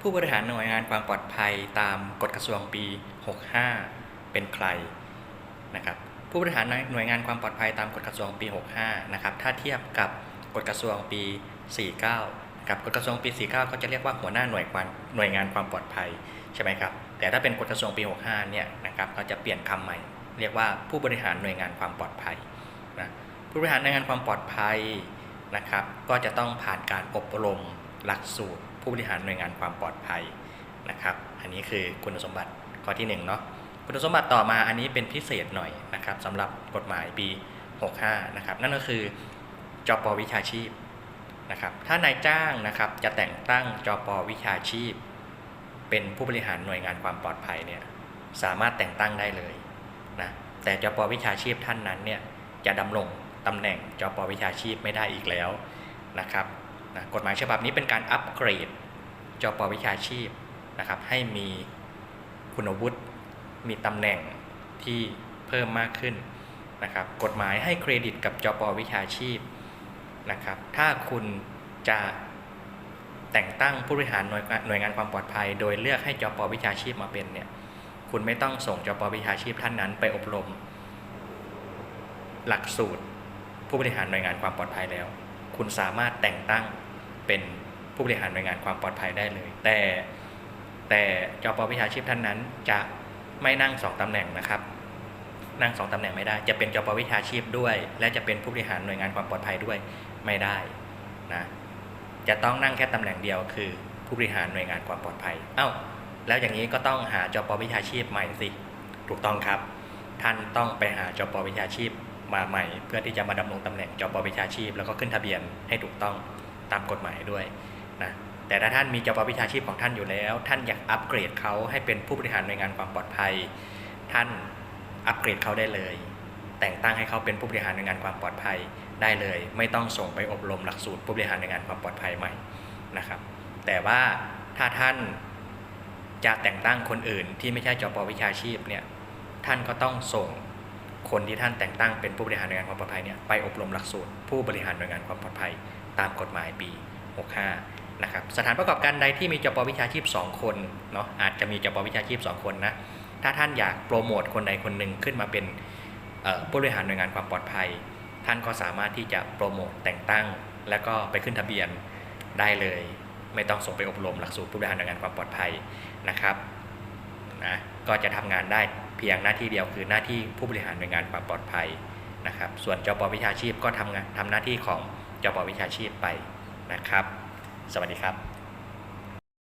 ผู้บริหารหน่วยงานความปลอดภัยตามกฎกระทรวงปี 65 เป็นใครนะครับผู้บริหารหน่วยงานความปลอดภัยตามกฎกระทรวงปี 65 นะครับถ้าเทียบกับกฎกระทรวงปี 49นะครับกฎกระทรวงปี 49 ก็จะเรียกว่าหัวหน้าหน่วยความหน่วยงานความปลอดภัยใช่ไหมครับแต่ถ้าเป็นกฎกระทรวงปี 65 เนี่ยนะครับก็จะเปลี่ยนคำใหม่ เรียกว่าผู้บริหารหน่วยงานความปลอดภัยนะผู้บริหารหน่วยงานความปลอดภัยนะครับก็จะต้องผ่านการอบรมหลักสูตร ผู้บริหารหน่วยงานความปลอดภัยนะครับ อันนี้คือคุณสมบัติข้อที่หนึ่งเนาะคุณสมบัติต่อมาอันนี้เป็นพิเศษหน่อยนะครับสำหรับกฎหมายปี 65 นะครับ นั่นก็คือจปวิชาชีพนะครับ ถ้านายจ้างนะครับจะแต่งตั้งจปวิชาชีพ เป็นผู้บริหารหน่วยงานความปลอดภัยเนี่ยสามารถแต่งตั้งได้เลยนะแต่จปวิชาชีพท่านนั้นเนี่ยจะดำรงตำแหน่งจปวิชาชีพไม่ได้อีกแล้วนะครับนะกฎหมายฉบับนี้เป็นการอัปเกรด จปวิชาชีพนะครับ ให้มีคุณวุฒิมีตำแหน่งที่เพิ่มมากขึ้นนะครับ กฎหมายให้เครดิตกับจปวิชาชีพนะครับ ถ้าคุณจะแต่งตั้งผู้บริหารหน่วยงานหน่วยงานความปลอดภัย โดยเลือกให้จปวิชาชีพมาเป็นเนี่ย คุณไม่ต้องส่งจปวิชาชีพท่านนั้นไปอบรม หลักสูตรผู้บริหารหน่วยงานความปลอดภัยแล้ว คุณสามารถแต่งตั้งเป็น ผู้บริหารหน่วยงานความปลอดภัยได้เลย แต่แต่จปวิชาชีพท่านนั้นจะไม่นั่งสองตำแหน่งนะครับ นั่งสองตำแหน่งไม่ได้ จะเป็นจปวิชาชีพด้วย และจะเป็นผู้บริหารหน่วยงานความปลอดภัยด้วยไม่ได้นะจะต้องนั่งแค่ตำแหน่งเดียวคือ ผู้บริหารหน่วยงานความปลอดภัย เอ้า แล้วอย่างนี้ก็ต้องหาจปวิชาชีพใหม่สิถูกต้องครับ ท่านต้องไปหาจปวิชาชีพมาใหม่ เพื่อที่จะมาดำรงตำแหน่งจปวิชาชีพ แล้วก็ขึ้นทะเบียนให้ถูกต้องตามกฎหมายด้วย นะแต่ถ้าท่านมีจปวิชาชีพของท่านอยู่แล้ว ท่านอยากอัปเกรดเขาให้เป็นผู้บริหารหน่วยงานความปลอดภัย ท่านอัปเกรดเขาได้เลย แต่งตั้งให้เขาเป็นผู้บริหารหน่วยงานความปลอดภัยได้เลย ไม่ต้องส่งไปอบรมหลักสูตรผู้บริหารหน่วยงานความปลอดภัยใหม่นะครับ แต่ว่าถ้าท่านจะแต่งตั้งคนอื่นที่ไม่ใช่จปวิชาชีพเนี่ยท่านก็ต้องส่งคนที่ท่านแต่งตั้งเป็นผู้บริหารหน่วยงานความปลอดภัยเนี่ยไปอบรมหลักสูตรผู้บริหารหน่วยงานความปลอดภัย ตามกฎหมายปี 65 นะครับสถานประกอบการใดที่มีจปวิชาชีพ 2 คนเนาะอาจจะมีจปวิชาชีพ 2 คนนะถ้าท่านอยากโปรโมทคนใดคนหนึ่งขึ้นมาเป็นผู้บริหารหน่วยงานความปลอดภัย ท่านก็สามารถที่จะโปรโมทแต่งตั้ง แล้วก็ไปขึ้นทะเบียนได้เลย ไม่ต้องส่งไปอบรมหลักสูตรผู้บริหารหน่วยงานความปลอดภัยนะครับนะก็จะทำงานได้เพียงหน้าที่เดียวคือหน้าที่ผู้บริหารหน่วยงานความปลอดภัยนะครับส่วนจปวิชาชีพก็ทำงานทำหน้าที่ของจปวิชาชีพไปนะครับ สวัสดีครับ